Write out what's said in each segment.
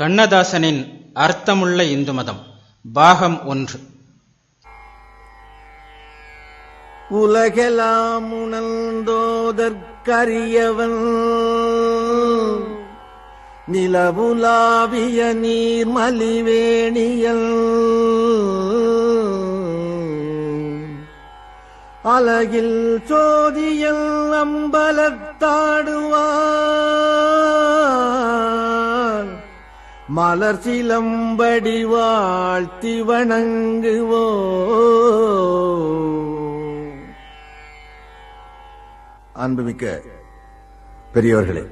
கண்ணதாசனின் அர்த்தமுள்ள இந்து மதம் பாகம் ஒன்று. உலகெலாம் உணர்ந்தோதற்கரியவன் நிலவுலாவிய நீர்மலிவேணியல் அழகில் சோதியல் அம்பலத்தாடுவார் மலர் சிலம்படி வாழ்த்தி வணங்குவோ. அன்புமிக்க பெரியவர்களே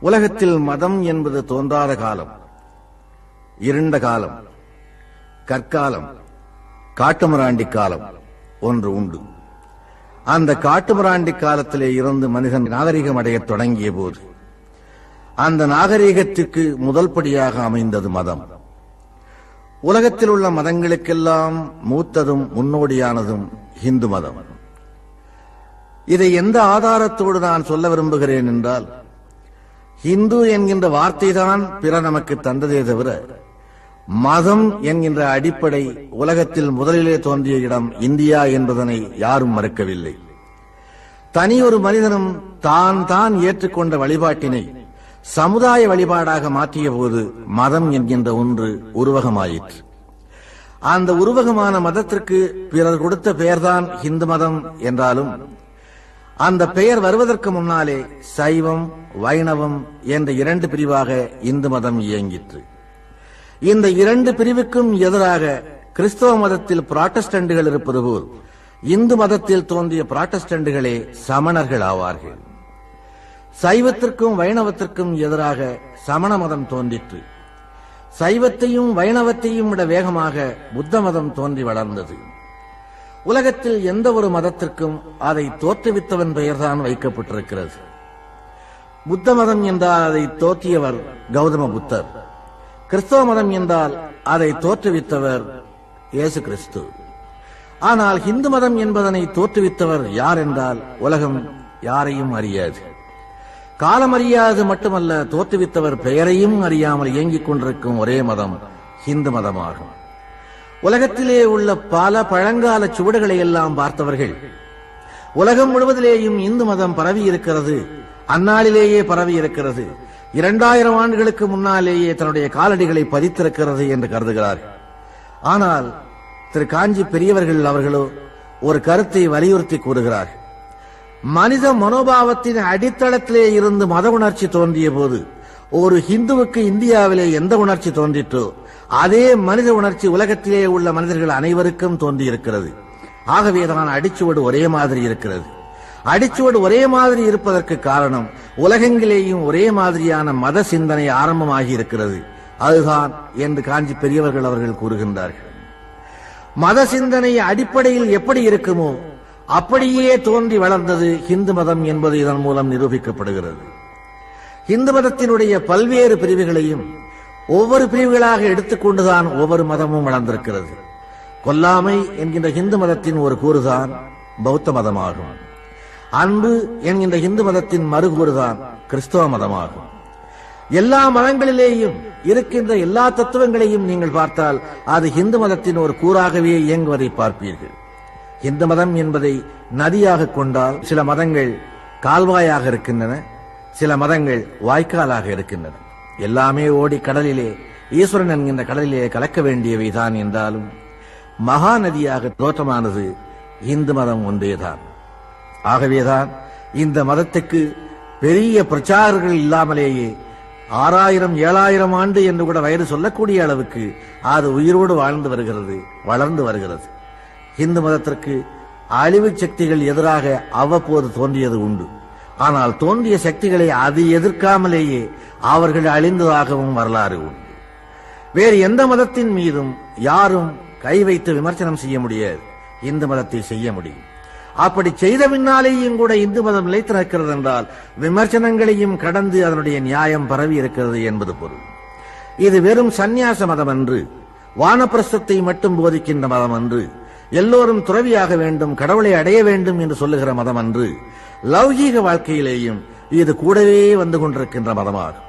உலகத்தில் மதம் என்பது தோன்றாத காலம் இருண்ட காலம் கற்காலம் காட்டுமராண்டி காலம் ஒன்று உண்டு. அந்த காட்டுமராண்டி காலத்திலே இருந்து மனிதன் நாகரிகம் அடையத் தொடங்கிய போது அந்த நாகரிகத்திற்கு முதல் படியாக அமைந்தது மதம். உலகத்தில் உள்ள மதங்களுக்கெல்லாம் மூத்ததும் முன்னோடியானதும் இந்து மதம். இதை எந்த ஆதாரத்தோடு நான் சொல்ல விரும்புகிறேன் என்றால் இந்து என்கின்ற வார்த்தைதான் பிற நமக்கு தந்ததே தவிர மதம் என்கின்ற அடிப்படை உலகத்தில் முதலிலே தோன்றிய இடம் இந்தியா என்பதனை யாரும் மறுக்கவில்லை. தனி ஒரு மனிதனும் தான் தான் ஏற்றுக்கொண்ட வழிபாட்டினை சமுதாய வழிபாடாக மாற்றிய போது மதம் என்கின்ற ஒன்று உருவகமாயிற்று. அந்த உருவகமான மதத்திற்கு பிறர் கொடுத்த பெயர்தான் இந்து மதம் என்றாலும் அந்த பெயர் வருவதற்கு முன்னாலே சைவம் வைணவம் என்ற இரண்டு பிரிவாக இந்து மதம் இயங்கிற்று. இந்த இரண்டு பிரிவுக்கும் எதிராக கிறிஸ்தவ மதத்தில் புராட்டஸ்டண்டுகள் இருப்பது போல் இந்து மதத்தில் தோன்றிய புராட்டஸ்டண்டுகளே சமணர்கள் ஆவார்கள் சைவத்திற்கும் வைணவத்திற்கும் எதிராக சமண மதம் தோன்றிற்று. சைவத்தையும் வைணவத்தையும் விட வேகமாக புத்த மதம் தோன்றி வளர்ந்தது. உலகத்தில் எந்த ஒரு மதத்திற்கும் அதை தோற்றுவித்தவன் பெயர்தான் வைக்கப்பட்டிருக்கிறது. புத்த மதம் என்றால் அதை தோற்றியவர் கௌதம புத்தர். கிறிஸ்தவ மதம் என்றால் அதை தோற்றுவித்தவர் இயேசு கிறிஸ்து. ஆனால் ஹிந்து மதம் என்பதனை தோற்றுவித்தவர் யார் என்றால் உலகம் யாரையும் அறியாது. காலம் அறியாது மட்டுமல்ல தோற்றுவித்தவர் பெயரையும் அறியாமல் இயங்கிக் கொண்டிருக்கும் ஒரே மதம் இந்து மதமாகும். உலகத்திலே உள்ள பல பழங்கால சுவடுகளை எல்லாம் பார்த்தவர்கள் உலகம் முழுவதிலேயும் இந்து மதம் பரவி இருக்கிறது அந்நாளிலேயே பரவி இருக்கிறது இரண்டாயிரம் ஆண்டுகளுக்கு முன்னாலேயே தன்னுடைய காலடிகளை பதித்திருக்கிறது என்று கருதுகிறார். ஆனால் திரு காஞ்சி பெரியவர்கள் அவர்களோ ஒரு கருத்தை வலியுறுத்தி கூறுகிறார்கள். மனித மனோபாவத்தின் அடித்தளத்திலே இருந்து மத உணர்ச்சி தோன்றிய போது ஒரு ஹிந்துவுக்கு இந்தியாவிலே எந்த உணர்ச்சி தோன்றிற்றோ அதே மனித உணர்ச்சி உலகத்திலே உள்ள மனிதர்கள் அனைவருக்கும் தோன்றியிருக்கிறது. ஆகவேதான் அடிச்சுவடு ஒரே மாதிரி இருக்கிறது. அடிச்சுவடு ஒரே மாதிரி இருப்பதற்கு காரணம் உலகெங்கிலேயும் ஒரே மாதிரியான மத சிந்தனை ஆரம்பமாகி இருக்கிறது. அதுதான் என்று காஞ்சி பெரியவர்கள் அவர்கள் கூறுகின்றார்கள். மத சிந்தனை அடிப்படையில் எப்படி இருக்குமோ அப்படியே தோன்றி வளர்ந்தது இந்து மதம் என்பது இதன் மூலம் நிரூபிக்கப்படுகிறது. இந்து மதத்தினுடைய பல்வேறு பிரிவுகளையும் ஒவ்வொரு பிரிவுகளாக எடுத்துக்கொண்டுதான் ஒவ்வொரு மதமும் வளர்ந்திருக்கிறது. கொல்லாமை என்கின்ற இந்து மதத்தின் ஒரு கூறுதான் பௌத்த மதமாகும். அன்பு என்கின்ற இந்து மதத்தின் மறுகூறுதான் கிறிஸ்தவ மதமாகும். எல்லா மதங்களிலேயும் இருக்கின்ற எல்லா தத்துவங்களையும் நீங்கள் பார்த்தால் அது இந்து மதத்தின் ஒரு கூறாகவே இயங்குவதை பார்ப்பீர்கள். இந்து மதம் என்பதை நதியாக கொண்டால் சில மதங்கள் கால்வாயாக இருக்கின்றன சில மதங்கள் வாய்க்காலாக இருக்கின்றன. எல்லாமே ஓடி கடலிலே ஈஸ்வரன் என்கின்ற கடலிலே கலக்க வேண்டியவைதான் என்றாலும் மகா நதியாக தோற்றமானது இந்து மதம் ஒன்றேதான் ஆகவேதான் இந்த மதத்துக்கு பெரிய பிரச்சாரர்கள் இல்லாமலேயே ஆறாயிரம் ஏழாயிரம் ஆண்டு என்று கூட வயது சொல்லக்கூடிய அளவுக்கு அது உயிரோடு வாழ்ந்து வருகிறது வளர்ந்து வருகிறது. இந்து மதத்திற்கு அழிவு சக்திகள் எதிராக அவ்வப்போது தோன்றியது உண்டு. ஆனால் தோன்றிய சக்திகளை அது எதிர்க்காமலேயே அவர்கள் அழிந்ததாகவும் வரலாறு உண்டு. வேறு எந்த மதத்தின் மீதும் யாரும் கை வைத்து விமர்சனம் செய்ய முடியாது. இந்து மதத்தை செய்ய முடியும். அப்படி செய்த பின்னாலேயும் கூட இந்து மதம் நிலைத்து நிற்கிறது என்றால் விமர்சனங்களையும் கடந்து அதனுடைய நியாயம் பரவி இருக்கிறது என்பது பொருள். இது வெறும் சந்நியாச மதம் அன்று வானப்பிரசத்தை மட்டும் போதிக்கின்ற மதம் அன்று எல்லோரும் துறவியாக வேண்டும் கடவுளை அடைய வேண்டும் என்று சொல்லுகிற மதம் அன்று லௌகீக வாழ்க்கையிலேயும் இது கூடவே வந்து கொண்டிருக்கின்ற மதமாகும்.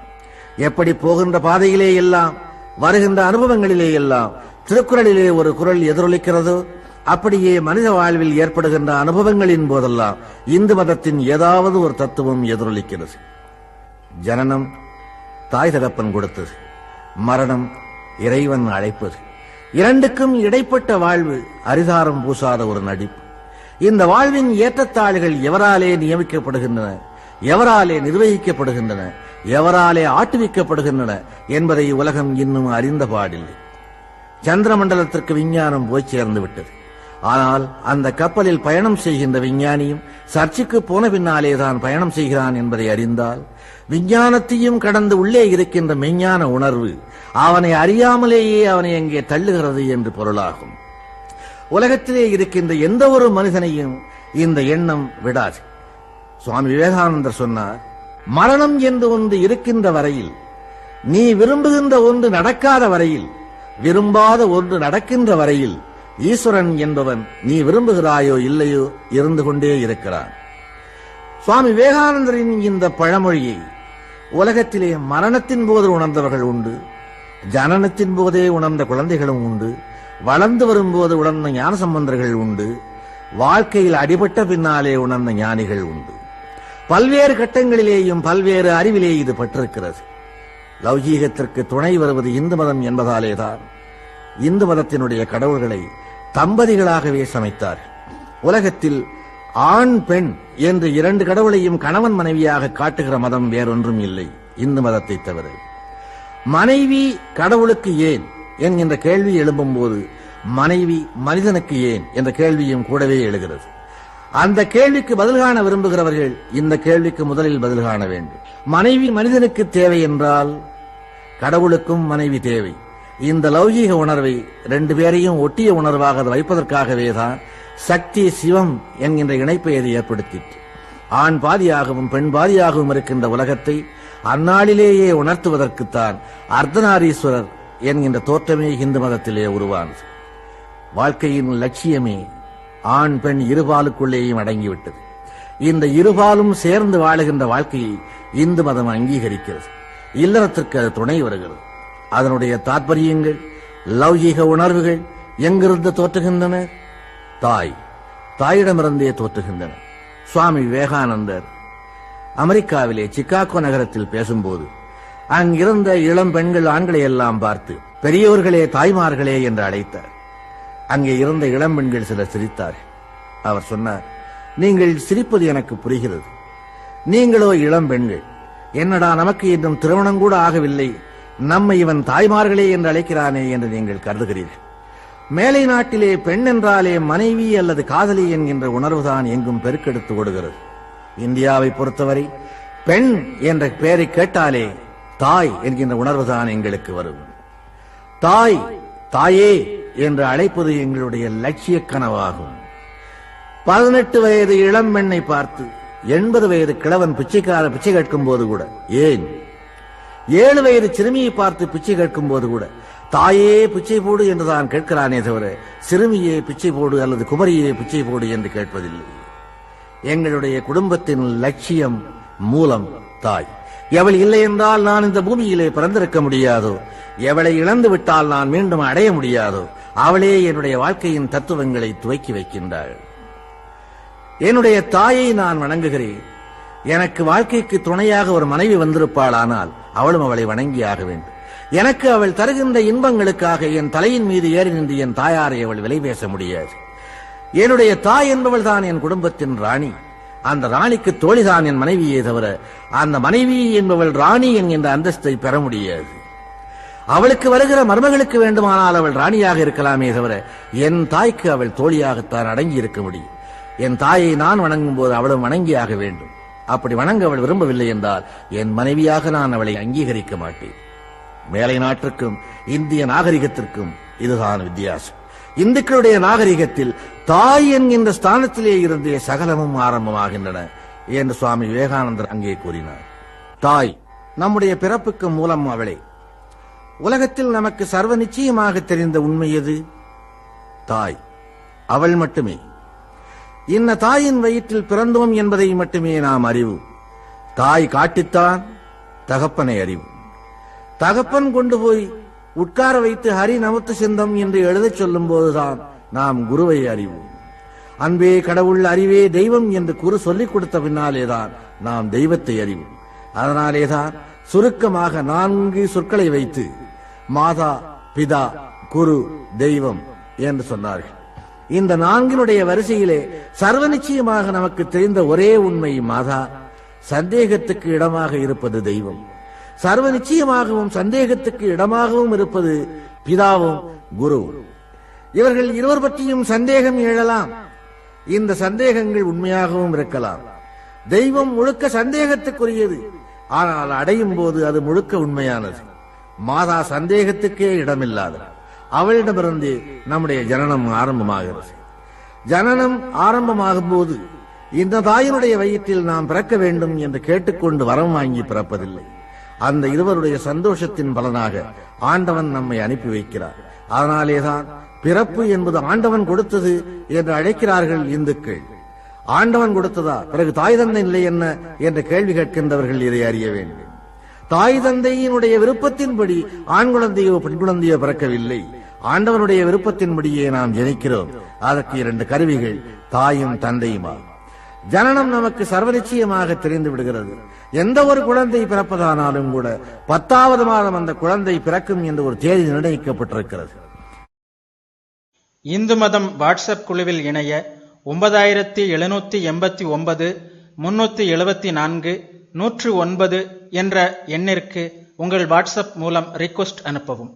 எப்படி போகின்ற பாதையிலே எல்லாம் வருகின்ற அனுபவங்களிலே எல்லாம் திருக்குறளிலே ஒரு குரல் எதிரொலிக்கிறதோ அப்படியே மனித வாழ்வில் ஏற்படுகின்ற அனுபவங்களின் போதெல்லாம் இந்து மதத்தின் ஏதாவது ஒரு தத்துவம் எதிரொலிக்கிறது. ஜனனம் தாய் தகப்பன் கொடுத்தது மரணம் இறைவன் அழைப்பது. இரண்டுக்கும் இடைப்பட்ட வாழ்வு அரிதாரம் பூசாத ஒரு நடிப்பு. இந்த வாழ்வின் ஏற்றத்தாழ்கள் எவராலே நியமிக்கப்படுகின்றன எவராலே நிர்வகிக்கப்படுகின்றன எவராலே ஆட்டுவிக்கப்படுகின்றன என்பதை உலகம் இன்னும் அறிந்த பாடில்லை. சந்திரமண்டலத்திற்கு விஞ்ஞானம் போய் சேர்ந்து விட்டது ஆனால் அந்த கப்பலில் பயணம் செய்கின்ற விஞ்ஞானியும் சர்ச்சுக்கு போன பின்னாலே தான் பயணம் செய்கிறான் என்பதை அறிந்தால் விஞ்ஞானத்தையும் கடந்து உள்ளே இருக்கின்ற மெஞ்ஞான உணர்வு அவனை அறியாமலேயே அவனை அங்கே தள்ளுகிறது என்று பொருளாகும். உலகத்திலே இருக்கின்ற எந்த ஒரு மனிதனையும் இந்த எண்ணம் விடாது. சுவாமி விவேகானந்தர் சொன்னார் மரணம் என்று ஒன்று இருக்கின்ற வரையில் நீ விரும்புகின்ற ஒன்று நடக்காத வரையில் விரும்பாத ஒன்று நடக்கின்ற வரையில் ஈஸ்வரன் என்பவன் நீ விரும்புகிறாயோ இல்லையோ இருந்து கொண்டே இருக்கிறான். சுவாமி விவேகானந்தரின் இந்த பழமொழியை உலகத்திலே மரணத்தின் போது உணர்ந்தவர்கள் உண்டு ஜனனத்தின் போதே உணர்ந்த குழந்தைகளும் உண்டு வளர்ந்து வரும்போது உணர்ந்த ஞான சம்பந்தர்கள் உண்டு வாழ்க்கையில் அடிபட்ட பின்னாலே உணர்ந்த ஞானிகள் உண்டு. பல்வேறு கட்டங்களிலேயும் பல்வேறு அறிவிலே இது பட்டிருக்கிறது லௌகீகத்திற்கு துணை வருவது இந்து மதம் என்பதாலேதான் இந்து மதத்தினுடைய கடவுள்களை தம்பதிகளாகவே சமைத்தார். உலகத்தில் ஆண் பெண் என்று இரண்டு கடவுளையும் கணவன் மனைவியாக காட்டுகிற மதம் வேறொன்றும் இல்லை. இந்து மதத்தை தவிர. மனைவி கடவுளுக்கு ஏன் என்கின்ற கேள்வி எழும்பும் போது மனைவி மனிதனுக்கு ஏன் என்ற கேள்வியும் கூடவே எழுகிறது. அந்த கேள்விக்கு பதில் காண விரும்புகிறவர்கள் இந்த கேள்விக்கு முதலில் பதில் காண வேண்டும். மனைவி மனிதனுக்கு தேவை என்றால் கடவுளுக்கும் மனைவி தேவை. இந்த லௌகீக உணர்வை ரெண்டு பேரையும் ஒட்டிய உணர்வாக அதை வைப்பதற்காகவே தான் சக்தி சிவம் என்கின்ற இணைப்பை அது ஏற்படுத்திற்று. ஆண் பாதியாகவும் பெண் பாதியாகவும் இருக்கின்ற உலகத்தை அந்நாளிலேயே உணர்த்துவதற்குத்தான் அர்த்தநாரீஸ்வரர் என்கின்ற தோற்றமே இந்து மதத்திலே உருவானது. வாழ்க்கையின் லட்சியமே ஆண் பெண் இருபாலுக்குள்ளேயும் அடங்கிவிட்டது. இந்த இருபாலும் சேர்ந்து வாழுகின்ற வாழ்க்கையை இந்து மதம் அங்கீகரிக்கிறது. இல்லறத்திற்கு அது துணை வருகிறது. அதனுடைய தாற்பயங்கள் லௌகீக உணர்வுகள் எங்கிருந்து தோற்றுகின்றன? தாய். தாயிடமிருந்தே தோற்றுகின்றன. சுவாமி விவேகானந்தர் அமெரிக்காவிலே சிக்காகோ நகரத்தில் பேசும்போது அங்கிருந்த இளம் பெண்கள் ஆண்களை எல்லாம் பார்த்து பெரியவர்களே தாய்மார்களே என்று அழைத்தார். அங்கே இருந்த இளம் பெண்கள் சிலர் சிரித்தார்கள். அவர் சொன்னார் நீங்கள் சிரிப்பது எனக்கு புரிகிறது. நீங்களோ இளம் பெண்கள் என்னடா நமக்கு இன்னும் திருமணம் கூட ஆகவில்லை. நம்மை இவன் தாய்மார்களே என்று அழைக்கிறானே என்று நீங்கள் கருதுகிறீர்கள். மேலை நாட்டிலே பெண் என்றாலே மனைவி அல்லது காதலி என்கின்ற உணர்வுதான் எங்கும் பெருக்கெடுத்து ஓடுகிறது. இந்தியாவை பொறுத்தவரை பெண் என்ற பெயரை கேட்டாலே தாய் என்கின்ற உணர்வுதான் எங்களுக்கு வரும். தாய் தாயே என்று அழைப்பது எங்களுடைய லட்சிய கனவாகும். பதினெட்டு வயது இளம் பெண்ணை பார்த்து எண்பது வயது கிழவன் பிச்சைக்கார பிச்சை கேட்கும் போது கூட ஏன் ஏழு வயது சிறுமியை பார்த்து பிச்சை கேட்கும் போது கூட தாயே பிச்சை போடு என்று தான் கேட்கிறானே தவிர சிறுமியே பிச்சை போடு அல்லது குமரியே பிச்சை போடு என்று கேட்பதில்லை. எங்களுடைய குடும்பத்தின் லட்சியம் மூலம் தாய். எவள் இல்லை என்றால் நான் இந்த பூமியிலே பிறந்திருக்க முடியாதோ எவளை இழந்து விட்டால் நான் மீண்டும் அடைய முடியாதோ அவளே என்னுடைய வாழ்க்கையின் தத்துவங்களை துவக்கி வைக்கின்றாள். என்னுடைய தாயை நான் வணங்குகிறேன். எனக்கு வாழ்க்கைக்கு துணையாக ஒரு மனைவி வந்திருப்பாளானால் அவளும் அவளை வணங்கியாக வேண்டும். எனக்கு அவள் தருகின்ற இன்பங்களுக்காக என் தலையின் மீது ஏறி நின்று என் தாயாரை அவள் விலை பேச முடியாது. என்னுடைய தாய் என்பவள் தான் என் குடும்பத்தின் ராணி. அந்த ராணிக்கு தோழிதான் என் மனைவியே தவிர அந்த மனைவி என்பவள் ராணி என்கின்ற அந்தஸ்தை பெற முடியாது. அவளுக்கு வருகிற மருமகளுக்கு வேண்டுமானால் அவள் ராணியாக இருக்கலாமே தவிர என் தாய்க்கு அவள் தோழியாகத்தான் அடங்கி இருக்க முடியும். என் தாயை நான் வணங்கும் போது அவளும் வணங்கியாக வேண்டும். அப்படி வணங்க அவள் விரும்பவில்லை என்றால் என் மனைவியாக நான் அவளை அங்கீகரிக்க மாட்டேன். மேலை நாட்டிற்கும் இந்திய நாகரிகத்திற்கும் இதுதான் வித்தியாசம். இந்துக்களுடைய நாகரிகத்தில் தாய் என்கின்ற ஸ்தானத்திலே இருந்தே சகலமும் ஆரம்பமாகின்றன என்று சுவாமி விவேகானந்தர் அங்கே கூறினார். தாய் நம்முடைய பிறப்புக்கு மூலம் அவளே. உலகத்தில் நமக்கு சர்வ நிச்சயமாக தெரிந்த உண்மை எது? தாய் அவள் மட்டுமே. இன்ன தாயின் வயிற்றில் பிறந்தோம் என்பதை மட்டுமே நாம் அறிவு. தாய் காட்டித்தான் தகப்பனை அறிவு. தகப்பன் கொண்டு போய் உட்கார வைத்து ஹரி நமத்து சிந்தம் என்று எழுதச் சொல்லும் போதுதான் நாம் குருவை அறிவோம். அன்பே கடவுள் அறிவே தெய்வம் என்று குரு சொல்லிக் கொடுத்த பின்னாலேதான் நாம் தெய்வத்தை அறிவோம். அதனாலேதான் சுருக்கமாக நான்கு சொற்களை வைத்து மாதா பிதா குரு தெய்வம் என்று சொன்னார்கள். இந்த நான்கினுடைய வரிசையிலே சர்வ நிச்சயமாக நமக்கு தெரிந்த ஒரே உண்மை மாதா சந்தேகத்துக்கு இடமாக இருப்பது தெய்வம். சர்வ நிச்சயமாகவும் சந்தேகத்துக்கு இடமாகவும் இருப்பது பிதாவும் குரு இவர்கள் இருவர் பற்றியும் சந்தேகம் எழலாம். இந்த சந்தேகங்கள் உண்மையாகவும் இருக்கலாம். தெய்வம் முழுக்க சந்தேகத்துக்குரியது. ஆனால் அடையும் போது அது முழுக்க உண்மையானது. மாதா சந்தேகத்துக்கே இடமில்லாத அவளிடமிருந்து நம்முடைய ஜனனம் ஆரம்பமாகிறது. ஜனனம் ஆரம்பமாகும் போது இந்த தாயினுடைய வயிற்றில் நாம் பிறக்க வேண்டும் என்று கேட்டுக்கொண்டு வரம் வாங்கி பிறப்பதில்லை. அந்த இருவருடைய சந்தோஷத்தின் பலனாக ஆண்டவன் நம்மை அனுப்பி வைக்கிறார். அதனாலேதான் பிறப்பு என்பது ஆண்டவன் கொடுத்தது என்று அழைக்கிறார்கள் இந்துக்கள். ஆண்டவன் கொடுத்ததா? பிறகு தாய் தந்தை இல்லை என்ன என்ற கேள்வி கேட்கின்றவர்கள் இதை அறிய வேண்டும். தாய் தந்தையினுடைய விருப்பத்தின்படி ஆண் குழந்தையோ பெண் குழந்தையோ பிறக்கவில்லை. ஆண்டவனுடைய விருப்பத்தின்படியே நாம் ஜனிக்கிறோம். அதற்கு இரண்டு கருவிகள் தாயும் தந்தையுமா. ஜனனம் நமக்கு சர்வநிச்சயமாக தெரிந்து விடுகிறது. எந்த ஒரு குழந்தை பிறப்பதானாலும் கூட பத்தாவது மாதம் அந்த குழந்தை பிறக்கும் என்று ஒரு தேதி நிர்ணயிக்கப்பட்டிருக்கிறது. இந்து மதம் வாட்ஸ்அப் குழுவில் இணைய ஒன்பதாயிரத்தி எழுநூத்தி எண்பத்தி ஒன்பது முன்னூத்தி எழுபத்தி நான்கு நூற்று ஒன்பது என்ற எண்ணிற்கு உங்கள் வாட்ஸ்அப் மூலம் ரிக்வஸ்ட் அனுப்பவும்.